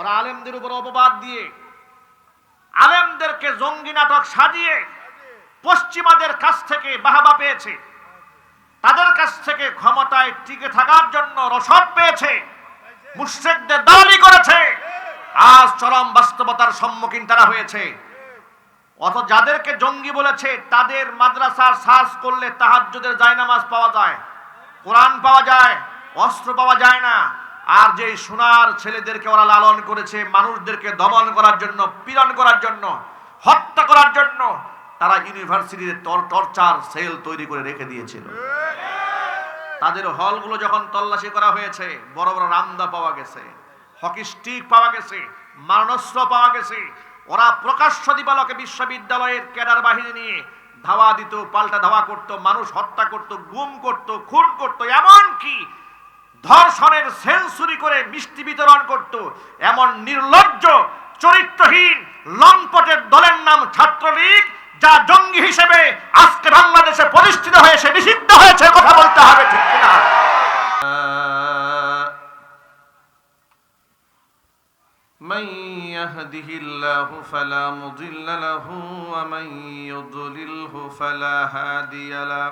ওরা আলেমদের উপর অপবাদ দিয়ে, আলেমদেরকে জঙ্গি নাটক সাজিয়ে পশ্চিমাদের কাছ থেকে বাহাবা পেয়েছে। তাদের কাছ থেকে ক্ষমতায় টিকে থাকার জন্য রসদ পেয়েছে। মুশ্রিকদের দালালি করেছে। আজ চরম বাস্তবতার সম্মুখীন তারা হয়েছে। অত যাদেরকে জঙ্গি বলেছে, তাদের মাদ্রাসার সার্চ করলে তাহাজ্জুদের জায়নামাজ পাওয়া যায়, কোরআন পাওয়া যায়, অস্ত্র পাওয়া যায় না। আর যে সোনার ছেলেদেরকে ওরা লালন করেছে, মানুষদেরকে দমন করার জন্য, পীড়ন করার জন্য, হত্যা করার জন্য, তারা ইউনিভার্সিটির টর্চার সেল তৈরি করে রেখে দিয়েছিল। তাদের হলগুলো যখন তল্লাশি করা হয়েছে, বড় বড় রামদা পাওয়া গেছে, হকি স্টিক পাওয়া গেছে, মারণস্ত্র পাওয়া গেছে, ওরা প্রকাশ্য দিবালকে বিশ্ববিদ্যালয়ের ক্যাডার বাহিনী নিয়ে ধাওয়া দিত, পাল্টা ধাওয়া করত, মানুষ হত্যা করত, গুম করত, খুন করত এমন কি ধর্ষণের সেঞ্চুরি করে মিষ্টি বিতরণ করত এমন নির্লজ্জ চরিত্রহীন লম্পটের দলের নাম ছাত্রলীগ যা জঙ্গি হিসেবে আজকে বাংলাদেশে প্রতিষ্ঠিত হয়েছে নিষিদ্ধ হয়েছে কথা বলতে হবে ঠিক কিনা من يهده الله فلا مضل له ومن يضلله فلا هادي له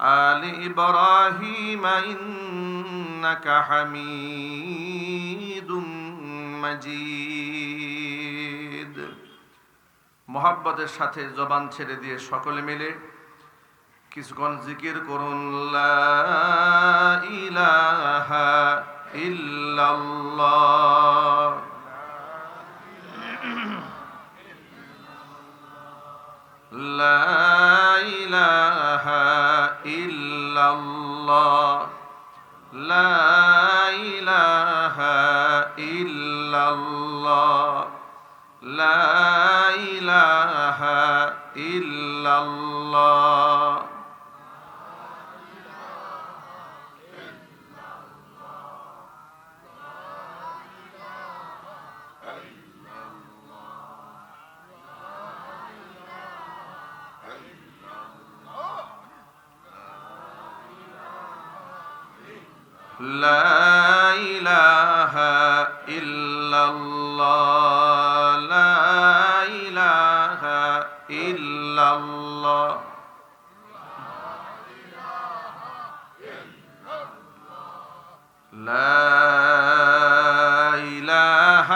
ال ابراهيم انك حميد مجيد মোহাব্বতের সাথে জবান ছেড়ে দিয়ে সকলে মিলে কিছুক্ষণ জিকির করুন লা ইলাহা ইল্লাল্লাহ লা لا ইল্লাল্লাহ لا إله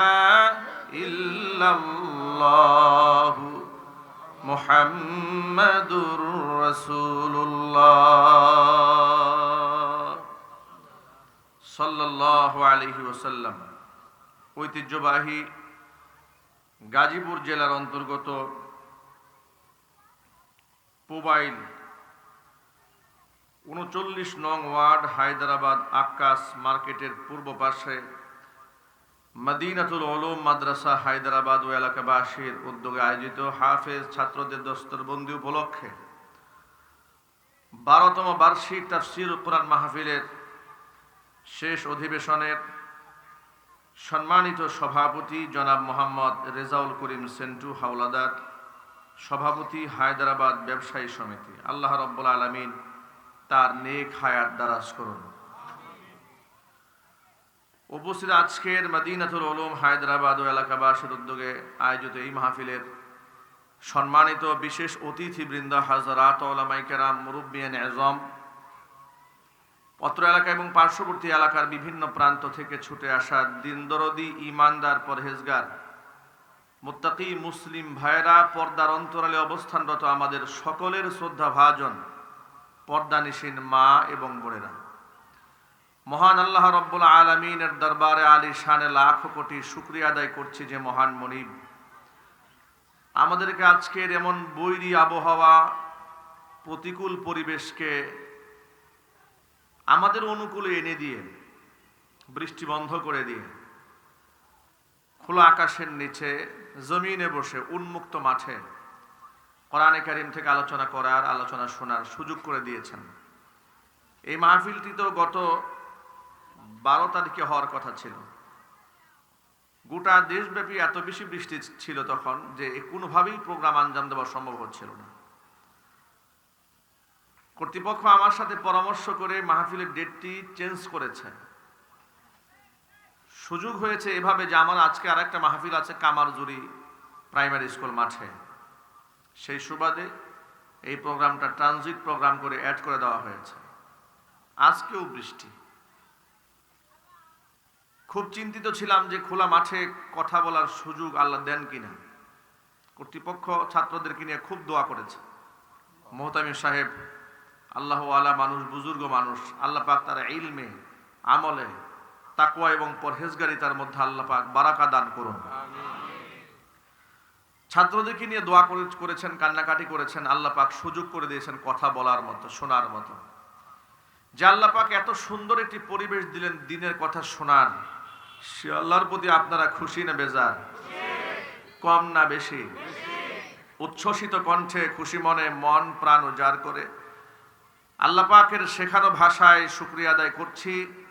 إلا الله محمد رسول الله সাল্লাল্লাহু আলাইহি ওয়াসাল্লাম ঐতিহ্যবাহী গাজীপুর জেলার অন্তর্গত পুবাইল উনচল্লিশ নং ওয়ার্ড, হায়দ্রাবাদ আক্কাস মার্কেটের পূর্ব পাশে। মদিনাতুল ওলুম মাদ্রাসা, হায়দ্রাবাদ ও এলাকাবাসীর উদ্যোগে আয়োজিত হাফেজ ছাত্রদের দস্তরবন্দি উপলক্ষে বারোতম বার্ষিক তাফসির কোরআন মাহফিলের শেষ অধিবেশনের সম্মানিত সভাপতি জনাব মোহাম্মদ রেজাউল করিম সেন্টু হাওলাদার সভাপতি হায়দ্রাবাদ ব্যবসায়ী সমিতি। আল্লাহ রব্বুল আলমিন তার নেক হায়াত দারাজ করুন। উপস্থিত আজকের মদিনাতুল ওলুম হায়দ্রাবাদ ও এলাকাবাসীর উদ্যোগে আয়োজিত এই মাহফিলের সম্মানিত বিশেষ অতিথিবৃন্দ হাজরাত ওলামাই কেরাম মুরব্বিয়ান এজম, পত্র এলাকা এবং পার্শ্ববর্তী এলাকার বিভিন্ন প্রান্ত থেকে ছুটে আসা দিনদরদি ইমানদার পরহেজগার মুত্তাকি মুসলিম ভাইরা পর্দার অন্তরালে অবস্থানরত আমাদের সকলের শ্রদ্ধা ভাজন, পর্দানিসীন মা এবং বোনেরা। মহান আল্লাহ রব্বুল আলমিনের দরবারে আলী শানে লাখ কোটি শুক্রিয়া আদায় করছি যে মহান মনিব। আমাদেরকে আজকের এমন বৈরী আবহাওয়া, প্রতিকূল পরিবেশকে আমাদের অনুকূলে এনে দিয়ে, বৃষ্টি বন্ধ করে দিয়ে, খোলা আকাশের নিচে জমিনে বসে উন্মুক্ত মাঠে কোরআনে কারিম থেকে আলোচনা করার, আলোচনা শোনার সুযোগ করে দিয়েছেন। এই মাহফিলটি তো গত বারো তারিখে হওয়ার কথা ছিল। গোটা দেশব্যাপী এত বেশি বৃষ্টি ছিল তখন যে কোনোভাবেই প্রোগ্রাম আঞ্জাম দেওয়া সম্ভব হচ্ছিল না। কর্তৃপক্ষ আমার সাথে পরামর্শ করে মাহফিলের ডেটটি চেঞ্জ করেছে। সুযোগ হয়েছে এভাবে যে আমার আজকে আর একটা মাহফিল আছে কামারজুরি প্রাইমারি স্কুল মাঠে। সেই সুবাদে এই প্রোগ্রামটা ট্রানজিট প্রোগ্রাম করে অ্যাড করে দেওয়া হয়েছে। আজকেও বৃষ্টি। খুব চিন্তিত ছিলাম যে খোলা মাঠে কথা বলার সুযোগ আল্লাহ দেন কিনা। কর্তৃপক্ষ ছাত্রদেরকে নিয়ে খুব দোয়া করেছে। মোহতামি সাহেব আল্লাহ আলা মানুষ, বুজুর্গ মানুষ, আল্লাহ পাক তারা ইলমে, আমলে তাকুয়া এবং পরহেজগারিতার মধ্যে আল্লাহ পাক বারাকা দান করুন। ছাত্রদেরকে নিয়ে দোয়া করে- করেছেন, কান্নাকাটি করেছেন, আল্লাহ পাক সুযোগ করে দিয়েছেন কথা বলার মতো, শোনার মতো। যে আল্লাহ পাক এত সুন্দর একটি পরিবেশ দিলেন, দিনের কথা শোনার, সে আল্লাহর প্রতি আপনারা খুশি না বেজার? কম না বেশি? উচ্ছ্বসিত কণ্ঠে, খুশি মনে, মন, প্রাণ উজাড় করে আল্লাহ পাকের শেখানো ভাষায় শুক্রিয়া আদায় করছি।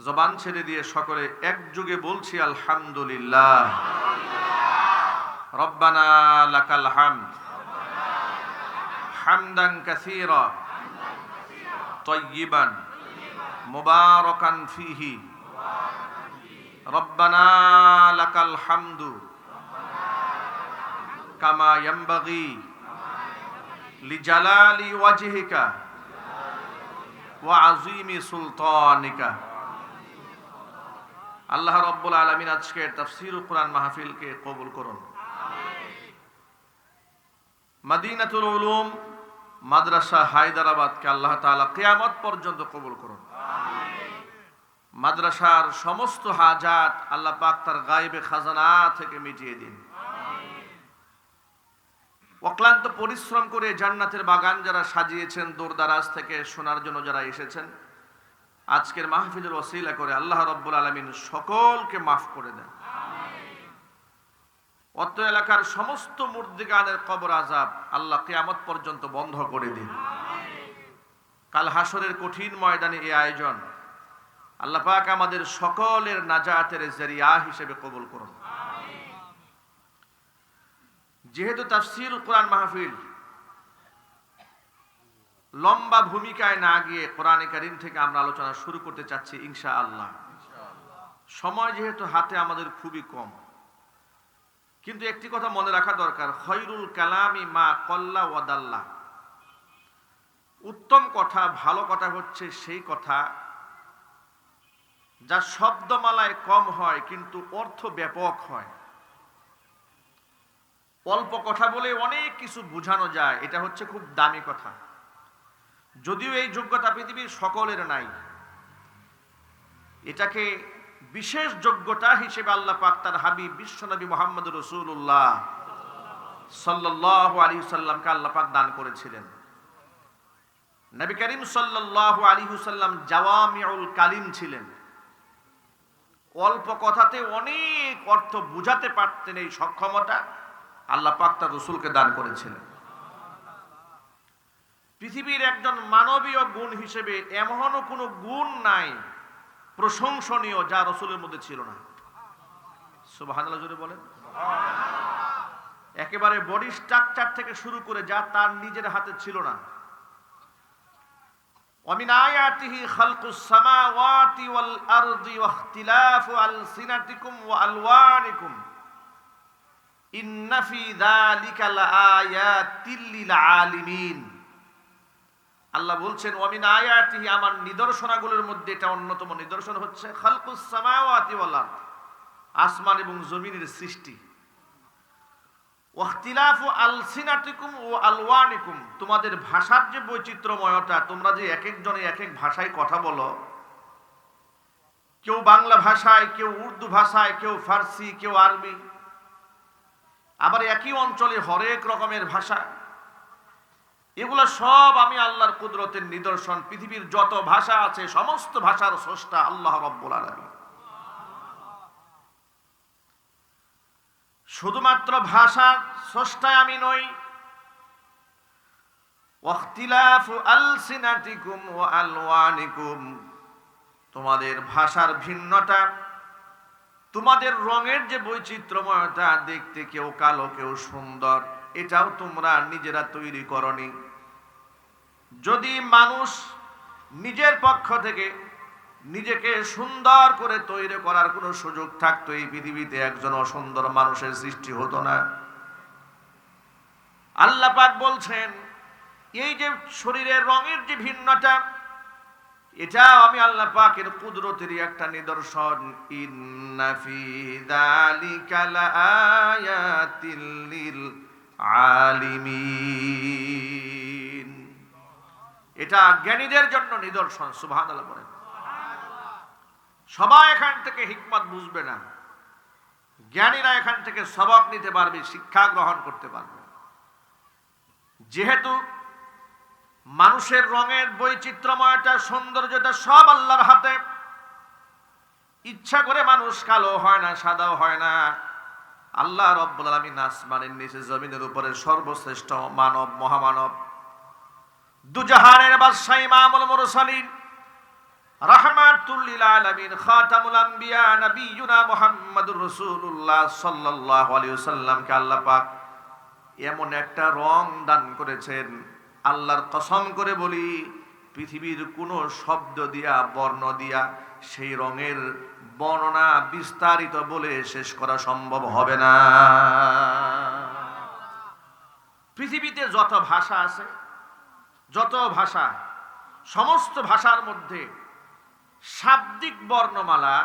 জবান ছেড়ে দিয়ে সকলে একযুগে বলছি আলহামদুলিল্লাহ রব্বানা লাকাল হামদ হামদান কাসীরা طيبا مباركا فيه ربنا لك الحمد كما ينبغي لجلال وجهك وعظيم سلطانك আল্লাহ রব্বুল আলমিন আজকে তাফসির কোরআন মাহফিলকে কবুল করুন। মাদিনাতুল উলুম মাদ্রাসা হায়দ্রাবাদকে আল্লাহ তাআলা কিয়ামত পর্যন্ত কবুল করুন। মাদ্রাসার সমস্ত হাজাত আল্লাহ পাক তার গায়েবে খাজানা থেকে মিটিয়ে দিন। অক্লান্ত পরিশ্রম করে জান্নাতের বাগান যারা সাজিয়েছেন দূরদারাজ থেকে শোনার জন্য যারা এসেছেন আজকের মাহফিলের ওসিলা করে আল্লাহ রব্বুল আলমিন সকলকে মাফ করে দেন। অত এলাকার সমস্ত মুর্দিগানের কবর আজাব আল্লাহ কিয়ামত পর্যন্ত বন্ধ করে দিন। কাল হাসরের কঠিন ময়দানে এই আয়োজন। আল্লাহ পাক আমাদের সকলের নাজাতের জরিয়া হিসেবে কবুল করুন। যেহেতু তাফসির কোরআন মাহফিল লম্বা ভূমিকায় না গিয়ে কোরআনে কারিম থেকে আমরা আলোচনা শুরু করতে চাচ্ছি ইনশা আল্লাহ সময় যেহেতু হাতে, আমাদের খুবই কম। কিন্তু একটি কথা মনে রাখা দরকার, খৈরুল কালামি মা কল্লা ওয়াদাল্লা উত্তম কথা, ভালো কথা হচ্ছে সেই কথা যা শব্দমালায় কম হয়, কিন্তু অর্থ ব্যাপক হয়। অল্প কথা বলে অনেক কিছু বোঝানো যায়, এটা হচ্ছে খুব দামি কথা। যদিও এই যোগ্যতা পৃথিবীর সকলের নাই, এটাকে বিশেষ যোগ্যতা হিসেবে আল্লাহ পাক তার হাবিব বিশ্বনবী মোহাম্মদ রসুল্লাহ সাল্লাহ আলী সাল্লামকে আল্লাহ দান করেছিলেন। নবী করিম সাল্লাহ আলী হুসাল্লাম কালিম ছিলেন। অল্প কথাতে অনেক অর্থ বুঝাতে পারতেন এই সক্ষমতা আল্লাহ পাক রসুলকে দান করেছিলেন। পৃথিবীর একজন মানবীয় গুণ হিসেবে এমনও কোনো গুণ নাই প্রশংসনীয় যা রসুলের মধ্যে ছিল না সুবহানাল্লাহ জোরে বলেন একেবারে বডি স্ট্রাকচার থেকে শুরু করে যা তার নিজের হাতে ছিল না ومن آياته خلق السماوات والأرض واختلاف ألسنتكم وألوانكم إن في ذلك لآيات للعالمين আল্লাহ বলছেন অমিন আয়াতিহি, আমার নিদর্শনাগুলোর মধ্যে এটা অন্যতম নিদর্শন হচ্ছে, খালকুস সামাওয়াতি আসমান এবং জমিনের সৃষ্টি। ওয়াখতিলাফু আলসিনাতিকুম ও আলওয়ানিকুম, তোমাদের ভাষার যে বৈচিত্র্যময়তা, তোমরা যে এক একজনে এক এক ভাষায় কথা বলো, কেউ বাংলা ভাষায়, কেউ উর্দু ভাষায়, কেউ ফার্সি, কেউ আরবি, আবার একই অঞ্চলে হরেক রকমের ভাষা। এগুলো সব আমি আল্লাহর কুদরতের নিদর্শন, পৃথিবীর যত ভাষা আছে, সমস্ত ভাষার স্রষ্টা আল্লাহ রব্বুল আলামিন। শুধুমাত্র ভাষার স্রষ্টায় আমি নই। তোমাদের ভাষার ভিন্নতা, তোমাদের রঙের যে বৈচিত্র্যময়তা দেখতে কেউ কালো, কেউ সুন্দর। এটাও তোমরা নিজেরা তৈরি করনি। যদি মানুষ নিজের পক্ষ থেকে নিজেকে সুন্দর করে তৈরি করার কোনো সুযোগ থাকতো, এই পৃথিবীতে একজন অসুন্দর মানুষের সৃষ্টি হতো না। আল্লাপাক বলছেন, এই যে শরীরের রঙের যে ভিন্নতা এটা আমি আল্লাহ পাকের কুদরতেরই একটা নিদর্শন। ইন্না ফি যালিকা আলিমিন। এটা জ্ঞানীদের জন্য নিদর্শন, সুবহানাল্লাহ বলেন। সবাই এখান থেকে হিকমত বুঝবে না। জ্ঞানীরা এখান থেকে সবক নিতে পারবে, শিক্ষা গ্রহণ করতে পারবে। যেহেতু মানুষের রঙের বৈচিত্র্যময়টা সৌন্দর্যটা সব আল্লাহর হাতে, ইচ্ছা করে মানুষ কালো হয় না, সাদাও হয় না। আল্লাহ রব্বুল আলামিন আসমানের নিচে, জমিনের উপরে সর্বশ্রেষ্ঠ মানব, মহামানব। দুজাহানের বাদশাহ ইমামুল মুরসালিন রাহমাতুল্লিল আলামিন খাতামুল আম্বিয়া নবিয়ুনা মুহাম্মাদুর রাসূলুল্লাহ সাল্লাল্লাহু আলাইহি ওয়াসাল্লামকে আল্লাহ পাক এমন একটা রং দান করেছেন, আল্লাহর কসম করে বলি, পৃথিবীর কোনো শব্দ দিয়া, বর্ণ দিয়া সেই রঙের বর্ণনা বিস্তারিত বলে শেষ করা সম্ভব হবে না। পৃথিবীতে যত ভাষা আছে, যত ভাষা, সমস্ত ভাষার মধ্যে শাব্দিক বর্ণমালা,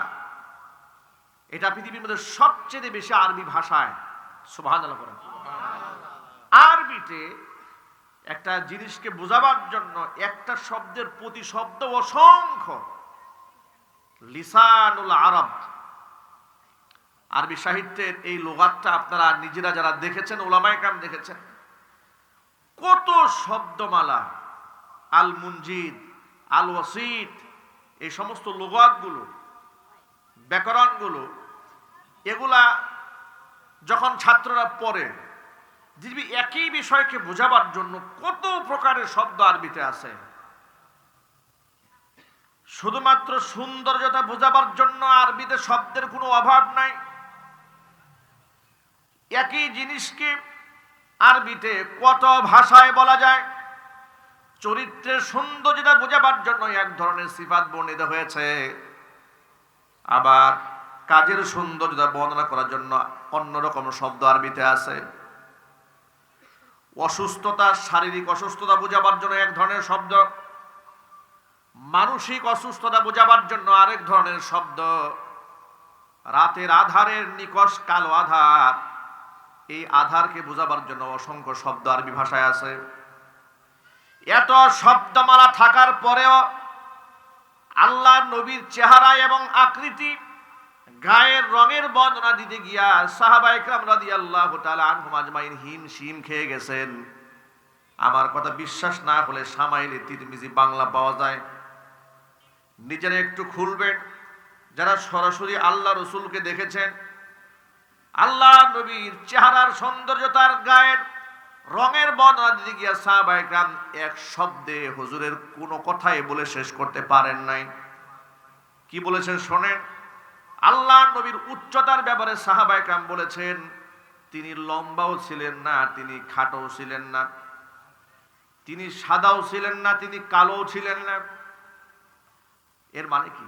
এটা পৃথিবীর মধ্যে সবচেয়ে বেশি আরবি ভাষায়। করেন আরবিতে একটা জিনিসকে বোঝাবার জন্য একটা শব্দের প্রতি শব্দ অসংখ্য। লিসানুল আরব। আরবি সাহিত্যের এই লোগাতটা আপনারা নিজেরা যারা দেখেছেন, ওলামায় কাম দেখেছেন, কত শব্দমালা আল মুনজিদ আল ওয়াসিদ এই সমস্ত লোগাতগুলো, ব্যাকরণগুলো, এগুলা যখন ছাত্ররা পড়ে দিবি একই বিষয়কে বোঝাবার জন্য কত প্রকারের শব্দ আরবিতে আছে? শুধুমাত্র সৌন্দর্যতা বোঝাবার জন্য আরবিতে শব্দের কোনো অভাব নাই। একই জিনিসকে আরবিতে কত ভাষায় বলা যায়? চরিত্রের সৌন্দর্যতা বোঝাবার জন্য এক ধরনের সিফাত বর্ণিত হয়েছে। আবার কাজের সৌন্দর্যতা বর্ণনা করার জন্য অন্যরকম শব্দ আরবিতে আছে। অসুস্থতা, শারীরিক অসুস্থতা বোঝাবার জন্য এক ধরনের শব্দ। মানসিক অসুস্থতা বোঝাবার জন্য আরেক ধরনের শব্দ। রাতের আধারের নিকষ কালো আধার। এই আধারকে বোঝাবার জন্য অসংখ্য শব্দ আরবি ভাষায় আছে। এত শব্দমালা থাকার পরেও আল্লাহ নবীর চেহারা এবং আকৃতি, গায়ের রঙের বর্ণনা দিতে গিয়া সাহাবা ইকরাম রাদিয়াল্লাহু তাআলা আনহুম আজমাইন হিম শিম খেয়ে গেছেন। আমার কথা বিশ্বাস না হলে সামাইলে তিরমিজি বাংলা পাওয়া যায়। নিজেরা একটু খুলবেন। যারা সরাসরি আল্লাহ রসুলকে দেখেছেন, আল্লাহ নবীর চেহারার সৌন্দর্যতার গায়ের রঙের বর্ণনা দিতে গিয়া সাহাবা ইকরাম এক শব্দে হুজুরের কোনো কথাই বলে শেষ করতে পারেন নাই। কি বলেছেন শোনেন? আল্লাহ নবীর উচ্চতার ব্যাপারে সাহাবা ইকরাম বলেছেন, তিনি লম্বাও ছিলেন না, তিনি খাটোও ছিলেন না। তিনি সাদাও ছিলেন না, তিনি কালোও ছিলেন না। এর মানে কি?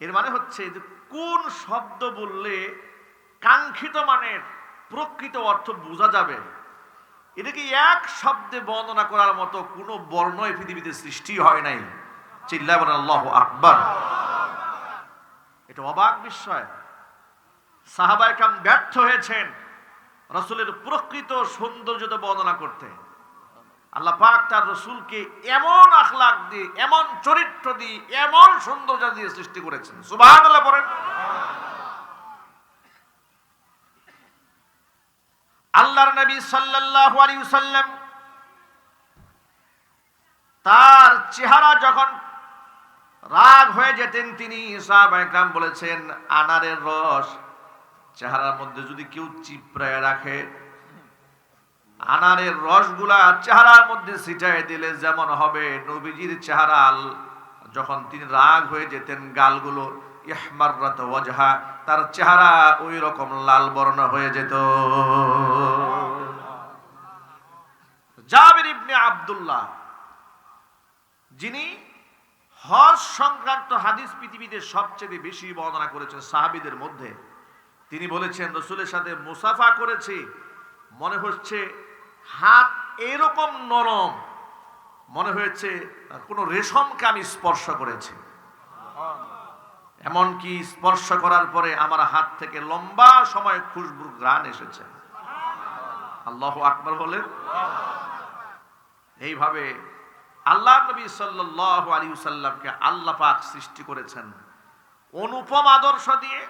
এর মানে হচ্ছে যে কোন শব্দ বললে কাঙ্ক্ষিত মানের প্রকৃত অর্থ বোঝা যাবে? এটা কি এক শব্দে বর্ণনা করার মতো কোনো বর্ণই পৃথিবীতে সৃষ্টি হয় নাই। চিল্লা বলেন, আল্লাহ আকবার। এটা অবাক বিস্ময়। সাহাবাই কাম ব্যর্থ হয়েছেন রসুলের প্রকৃত সৌন্দর্যতা বর্ণনা করতে। আল্লাহ পাক তার রসুলকে এমন আখলাক দিয়ে, এমন চরিত্র দিয়ে, এমন সৌন্দর্য দিয়ে সৃষ্টি করেছেন। সুবাহ আল্লাহ পড়েন। আল্লাহর নবী সাল্লাল্লাহু আলাইহি তার চেহারা যখন রাগ হয়ে যেতেন, তিনি সাহাবাহাম বলেছেন, আনারের রস চেহারার মধ্যে যদি কেউ চিপড়ায় রাখে আনারের রসগুলা চেহারার মধ্যে ছিটায় দিলে যেমন হবে নবীজির চেহারা যখন তিনি রাগ হয়ে যেতেন গালগুলো, ইহমাররাত ওয়াজহা, তার চেহারা ওই রকম লাল বর্ণ হয়ে যেত। জাবির ইবনে আব্দুল্লাহ, যিনি হজ সংক্রান্ত হাদিস পৃথিবীতে সবচেয়ে বেশি বর্ণনা করেছেন সাহাবিদের মধ্যে, তিনি বলেছেন, রসুলের সাথে মুসাফা করেছি, মনে হচ্ছে হাত এরকম নরম, মনে হয়েছে কোনো রেশমকে আমি স্পর্শ করেছি। এমনকি স্পর্শ করার পরে আমার হাত থেকে লম্বা সময় খুশবুর গ্রাণ এসেছে। আল্লাহ আকবর বলেন। এইভাবে আল্লাহ নবী সাল্লাল্লাহু আলাইহি সাল্লামকে আল্লাহ পাক সৃষ্টি করেছেন। অনুপম আদর্শ দিয়ে,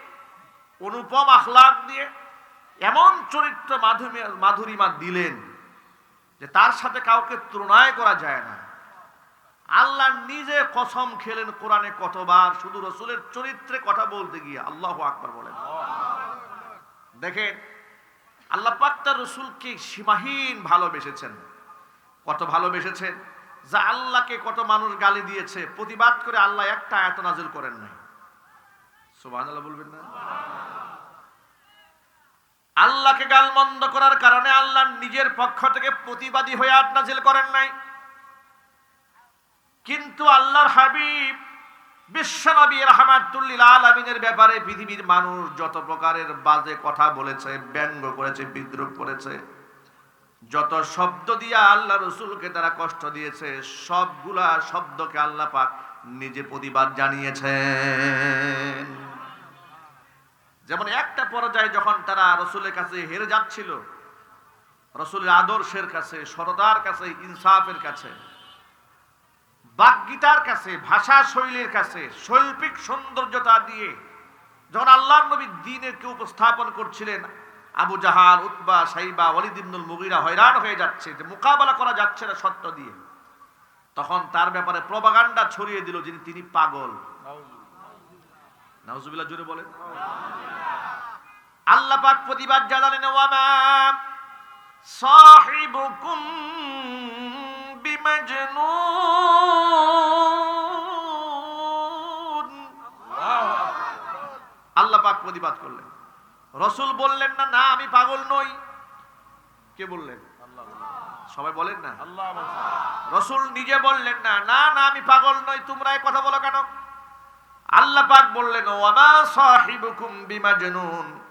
অনুপম আখলাক দিয়ে, এমন চরিত্র মাধুরী মাধুরিমা দিলেন যে তার সাথে কাউকে তুলনায় করা যায় না। আল্লাহ নিজে কসম খেলেন কোরআনে কতবার, শুধু রসুলের চরিত্রে কথা বলতে গিয়ে আল্লাহ আকবর বলেন। দেখেন, আল্লাহ পাক রসুলকে সীমাহীন ভালোবেসেছেন। কত ভালোবেসেছেন? যা আল্লাহকে কত মানুষ গালি দিয়েছে, প্রতিবাদ করে আল্লাহ একটা আয়াত নাজিল করেন নাই। সুবহানাল্লাহ বলবেন না? আল্লাহকে গালমন্দ করার কারণে আল্লাহ নিজের পক্ষ থেকে প্রতিবাদী হয়ে আয়াত নাজিল করেন নাই। কিন্তু আল্লাহর হাবিব বিশ্বনবী রহমাতুল্লিল আলমিনের ব্যাপারে পৃথিবীর মানুষ যত প্রকারের বাজে কথা বলেছে, ব্যঙ্গ করেছে, বিদ্রুপ করেছে, যত শব্দ দিয়া আল্লাহ রসুলকে তারা কষ্ট দিয়েছে, সবগুলা শব্দকে আল্লাহ পাক নিজে প্রতিবাদ জানিয়েছেন। যেমন একটা পর্যায়ে যখন তারা রসুলের কাছে হেরে যাচ্ছিল রসুলের আদর্শের কাছে সরদার কাছে ইনসাফের কাছে বাগ্যিতার কাছে ভাষা শৈলীর কাছে শৈল্পিক সৌন্দর্যতা দিয়ে যখন আল্লাহর নবী দিনেরকে উপস্থাপন করছিলেন আবু জাহাল উতবা সাইবা ওয়ালিদ ইবনুল মুগিরা হয়রান হয়ে যাচ্ছে যে মোকাবেলা করা যাচ্ছে না সত্য দিয়ে। তখন তার ব্যাপারে প্রবাগান্ডা ছড়িয়ে দিল যিনি তিনি পাগল। নাউজুবিল্লাহ। জুড়ে বলেন। আল্লাহ পাক প্রতিবাদ জানালেন ওয়ামা আল্লাহ পাক প্রতিবাদ করলেন। রসুল বললেন, না না, আমি পাগল নই। কে বললেন? সবাই বলেন না। রসুল নিজে বললেন, না না না, আমি পাগল নই, তোমরা কথা বলো কেন? আল্লাহ পাক বললেন ওয়ামা সাহিবুকুম বিমাজনুন?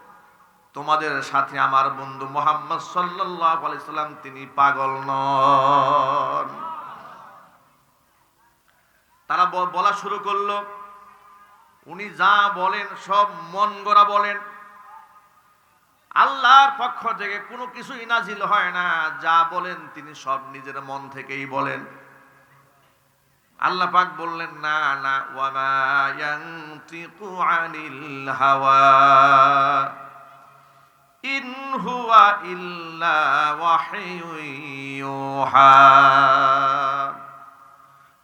তোমাদের সাথে আমার বন্ধু মোহাম্মদ আলাইসাল্লাম তিনি পাগল নন। তারা বলা শুরু করল, উনি যা বলেন সব মন গড়া বলেন। আল্লাহর পক্ষ থেকে কোনো কিছু ইনাজিল হয় না, যা বলেন তিনি সব নিজের মন থেকেই বলেন। আল্লাহ পাক বললেন, না না ওয়ামা ইয়ানতিকু আনিল হাওয়া।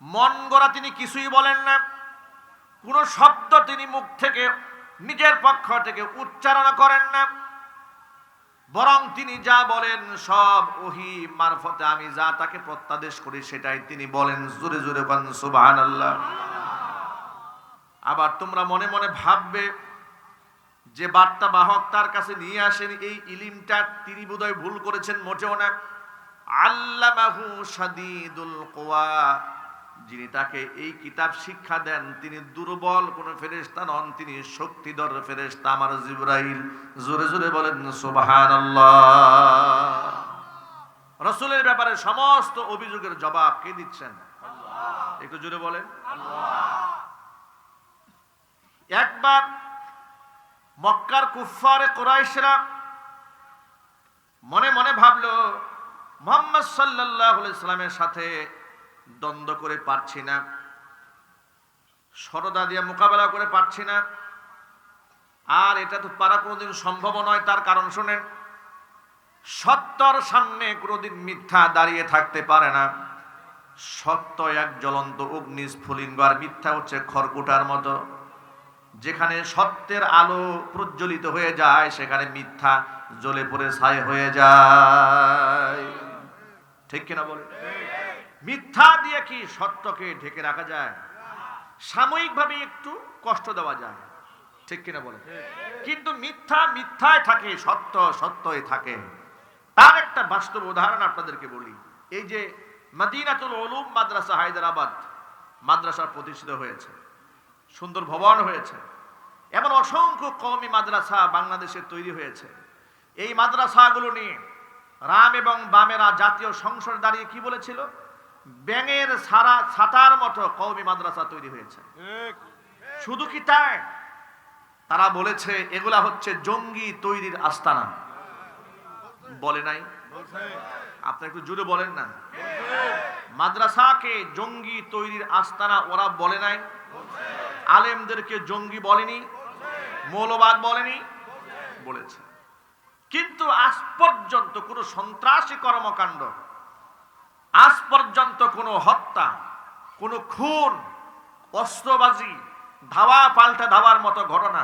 মন গড়া তিনি কিছুই বলেন না। কোনো শব্দ তিনি মুখ থেকে, নিজের পক্ষ থেকে উচ্চারণ করেন না। বরং তিনি যা বলেন সব ওহি মারফতে আমি যা তাকে প্রত্যাদেশ করি সেটাই তিনি বলেন। জোরে জোরে বান সুবাহান আবার তোমরা মনে মনে ভাববে যে বার্তা বাহক তার কাছে নিয়ে আসেন, এই ইলিমটা তিনি বোধহয় ভুল করেছেন, মোটেও না। আল্লামাহু শাদীদুল কোয়া যিনি তাকে এই কিতাব শিক্ষা দেন, তিনি দুর্বল কোন ফেরেশতা নন, তিনি শক্তিধর ফেরেশতা আমার জিব্রাইল। জোরে জোরে বলেন, সুবহানাল্লাহ। রসুলের ব্যাপারে সমস্ত অভিযোগের জবাব কে দিচ্ছেন? একটু জোরে বলেন। একবার মক্কার কুফারে কোরাইশরা মনে মনে ভাবলো, মোহাম্মদ সাল্লাহ ইসলামের সাথে দ্বন্দ্ব করে পারছি না, সরদা দিয়ে মোকাবেলা করে পারছি না। আর এটা তো পারা কোনোদিন সম্ভব নয়, তার কারণ শোনেন, সত্যর সামনে কোনোদিন মিথ্যা দাঁড়িয়ে থাকতে পারে না। সত্য এক জ্বলন্ত অগ্নি স্ফুলিঙ্গ আর মিথ্যা হচ্ছে খড়কুটার মতো। যেখানে সত্যের আলো প্রজ্বলিত হয়ে যায়, সেখানে মিথ্যা জ্বলে পড়ে, ছাই হয়ে যায়। ঠিক কিনা বলে? মিথ্যা দিয়ে কি সত্যকে ঢেকে রাখা যায়? সাময়িকভাবে একটু কষ্ট দেওয়া যায়। ঠিক কিনা বলে? কিন্তু মিথ্যা মিথ্যায় থাকে, সত্য সত্যই থাকে। তার একটা বাস্তব উদাহরণ আপনাদেরকে বলি। এই যে মদিনাতুল উলুম মাদ্রাসা, হায়দ্রাবাদ মাদ্রাসা প্রতিষ্ঠিত হয়েছে। সুন্দর ভবন হয়েছে। এমন অসংখ্য কওমি মাদ্রাসা বাংলাদেশে তৈরি হয়েছে। এই মাদ্রাসাগুলো নিয়ে রাম এবং বামেরা জাতীয় সংসদ দাঁড়িয়ে কি বলেছিল? ব্যাঙের সারা ছাতার মতো কওমি মাদ্রাসা তৈরি হয়েছে। শুধু কি তাই? তারা বলেছে, এগুলা হচ্ছে জঙ্গি তৈরির আস্তানা। বলে নাই? আপনি একটু জুড়ে বলেন না। মাদ্রাসাকে জঙ্গি তৈরির আস্তানা ওরা বলে নাই? আলেমদেরকে জঙ্গি বলেনি, মৌলবাদ বলেনি, বলেছে। কিন্তু আজ পর্যন্ত কোনো সন্ত্রাসী কর্মকাণ্ড, আজ পর্যন্ত কোনো হত্যা, কোনো খুন, অস্ত্রবাজি, ধাওয়া পাল্টা ধাওয়ার মতো ঘটনা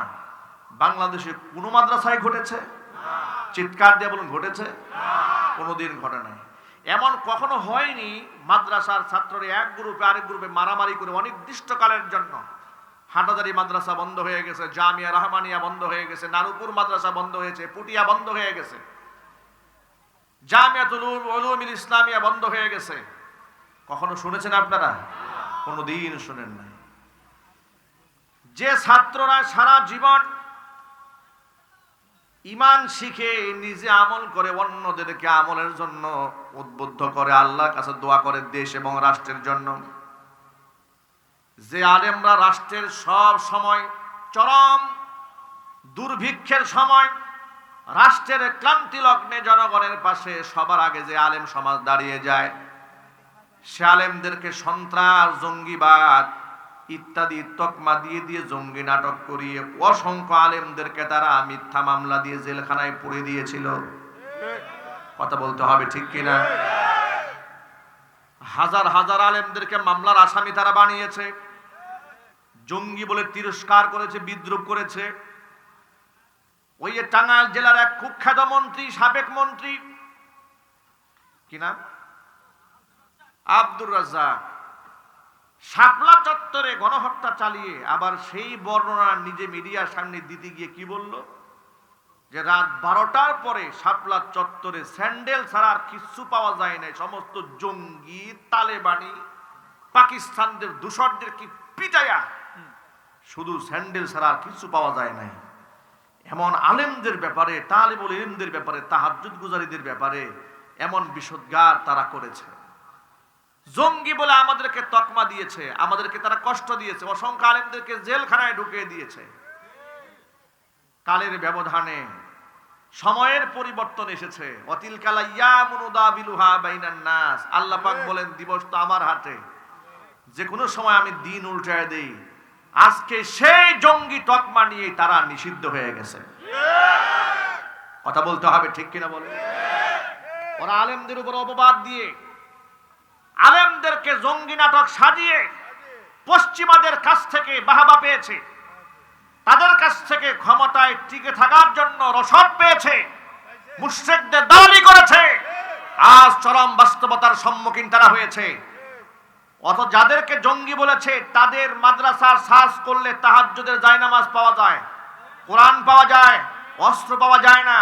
বাংলাদেশে কোনো মাদ্রাসায় ঘটেছে? চিৎকার দিয়ে বলুন, ঘটেছে? কোনোদিন ঘটে নাই। এমন কখনো হয়নি মাদ্রাসার ছাত্ররা এক গ্রুপে আরেক গ্রুপে মারামারি করে অনির্দিষ্টকালের জন্য হাটাদারি মাদ্রাসা বন্ধ হয়ে গেছে, জামিয়া রহমানিয়া বন্ধ হয়ে গেছে নারুপুর মাদ্রাসা বন্ধ হয়েছে, পুটিয়া বন্ধ হয়ে গেছে, জামিয়াতুল উলুমিল ইসলামিয়া বন্ধ হয়ে গেছে। কখনো শুনেছেন আপনারা? কোনোদিন শুনেন নাই। যে ছাত্ররা সারা জীবন ইমান শিখে নিজে আমল করে, অন্যদেরকে আমলের জন্য উদ্বুদ্ধ করে, আল্লাহর কাছে দোয়া করে দেশ এবং রাষ্ট্রের জন্য। যে আলেমরা রাষ্ট্রের সব সময় চরম দুর্ভিক্ষের সময় রাষ্ট্রের ক্লান্তি লগ্নে জনগণের পাশে সবার আগে যে আলেম সমাজ দাঁড়িয়ে যায়, সে আলেমদেরকে সন্ত্রাস, জঙ্গিবাদ ইত্যাদি তকমা দিয়ে দিয়ে জঙ্গি নাটক করিয়ে অসংখ্য আলেমদেরকে তারা মিথ্যা মামলা দিয়ে জেলখানায় পুড়ে দিয়েছিল। কথা বলতে হবে ঠিক কিনা? হাজার হাজার আলেমদেরকে মামলার আসামি তারা বানিয়েছে। জঙ্গি বলে তিরস্কার করেছে বিদ্রুপ করেছে। ওই যে টাঙ্গাইল জেলার এক কুখ্যাত মন্ত্রী, সাবেক মন্ত্রী। কি নাম? আব্দুর রাজ্জাক। শাপলা চত্বরে গণহত্যা চালিয়ে আবার সেই বর্ণনা নিজে মিডিয়ার সামনে দিতে গিয়ে কি বলল? যে রাত বারোটার পরে শাপলা চত্বরে স্যান্ডেল ছাড়া আর কিচ্ছু পাওয়া যায় না সমস্ত জঙ্গি, তালেবানি, পাকিস্তানদের দূষরদের কি পিটায়া শুধু স্যান্ডেল ছাড়া আর কিছু পাওয়া যায় নাই। এমন আলেমদের ব্যাপারে, তালিবুল ইলমদের ব্যাপারে, তাহাজ্জুদ গুজারিদের ব্যাপারে এমন বিষোদ্গার তারা করেছে। জঙ্গি বলে আমাদেরকে তকমা দিয়েছে, আমাদেরকে তারা কষ্ট দিয়েছে, অসংখ্য আলেমদেরকে জেলখানায় ঢুকিয়ে দিয়েছে। কালের ব্যবধানে সময়ের পরিবর্তন এসেছে। অতিল নাস। আল্লাহ পাক বলেন, দিবস তো আমার হাতে। যে কোনো সময় আমি দিন উল্টায় দেই। আজকে সেই জঙ্গি তকমা নিয়ে তারা নিষিদ্ধ হয়ে গেছে। কথা বলতে হবে, ঠিক কিনা বলে ওরা আলেমদের উপর অপবাদ দিয়ে, আলেমদেরকে জঙ্গি নাটক সাজিয়ে পশ্চিমাদের কাছ থেকে বাহাবা পেয়েছে। তাদের কাছ থেকে ক্ষমতায় টিকে থাকার জন্য রসদ পেয়েছে। মুশ্রিকদের দাবি করেছে। আজ চরম বাস্তবতার সম্মুখীন তারা হয়েছে। অত যাদেরকে জঙ্গি বলেছে, তাদের মাদ্রাসার সার্চ করলে তাহাজ্জুদের জায়নামাজ পাওয়া যায়, কোরআন পাওয়া যায়, অস্ত্র পাওয়া যায় না।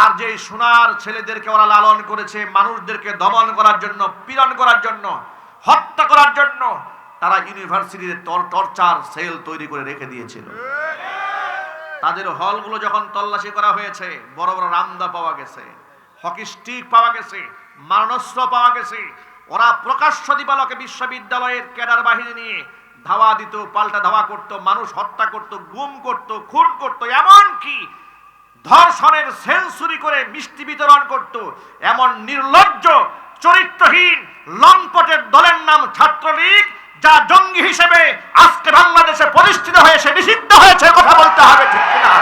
আর যে সোনার ছেলেদেরকে ওরা লালন করেছে, মানুষদেরকে দমন করার জন্য, পীড়ন করার জন্য, হত্যা করার জন্য, তারা ইউনিভার্সিটিতে টর্চার সেল তৈরি করে রেখে দিয়েছিল। তাদের হলগুলো যখন তল্লাশি করা হয়েছে, বড় বড় রামদা পাওয়া গেছে, হকি স্টিক পাওয়া গেছে, মারণস্ত্র পাওয়া গেছে ওরা প্রকাশ্য দিবালকে বিশ্ববিদ্যালয়ের ক্যাডার বাহিনী নিয়ে ধাওয়া দিত, পাল্টা ধাওয়া করত, মানুষ হত্যা করত, গুম করত, খুন করত এমন কি ধর্ষণের সেঞ্চুরি করে মিষ্টি বিতরণ করত। এমন নির্লজ্জ, চরিত্রহীন, লম্পটের দলের নাম ছাত্রলীগ, যা জঙ্গি হিসেবে আজকে বাংলাদেশে প্রতিষ্ঠিত হয়েছে নিষিদ্ধ হয়েছে কথা বলতে হবে, ঠিক কিনা?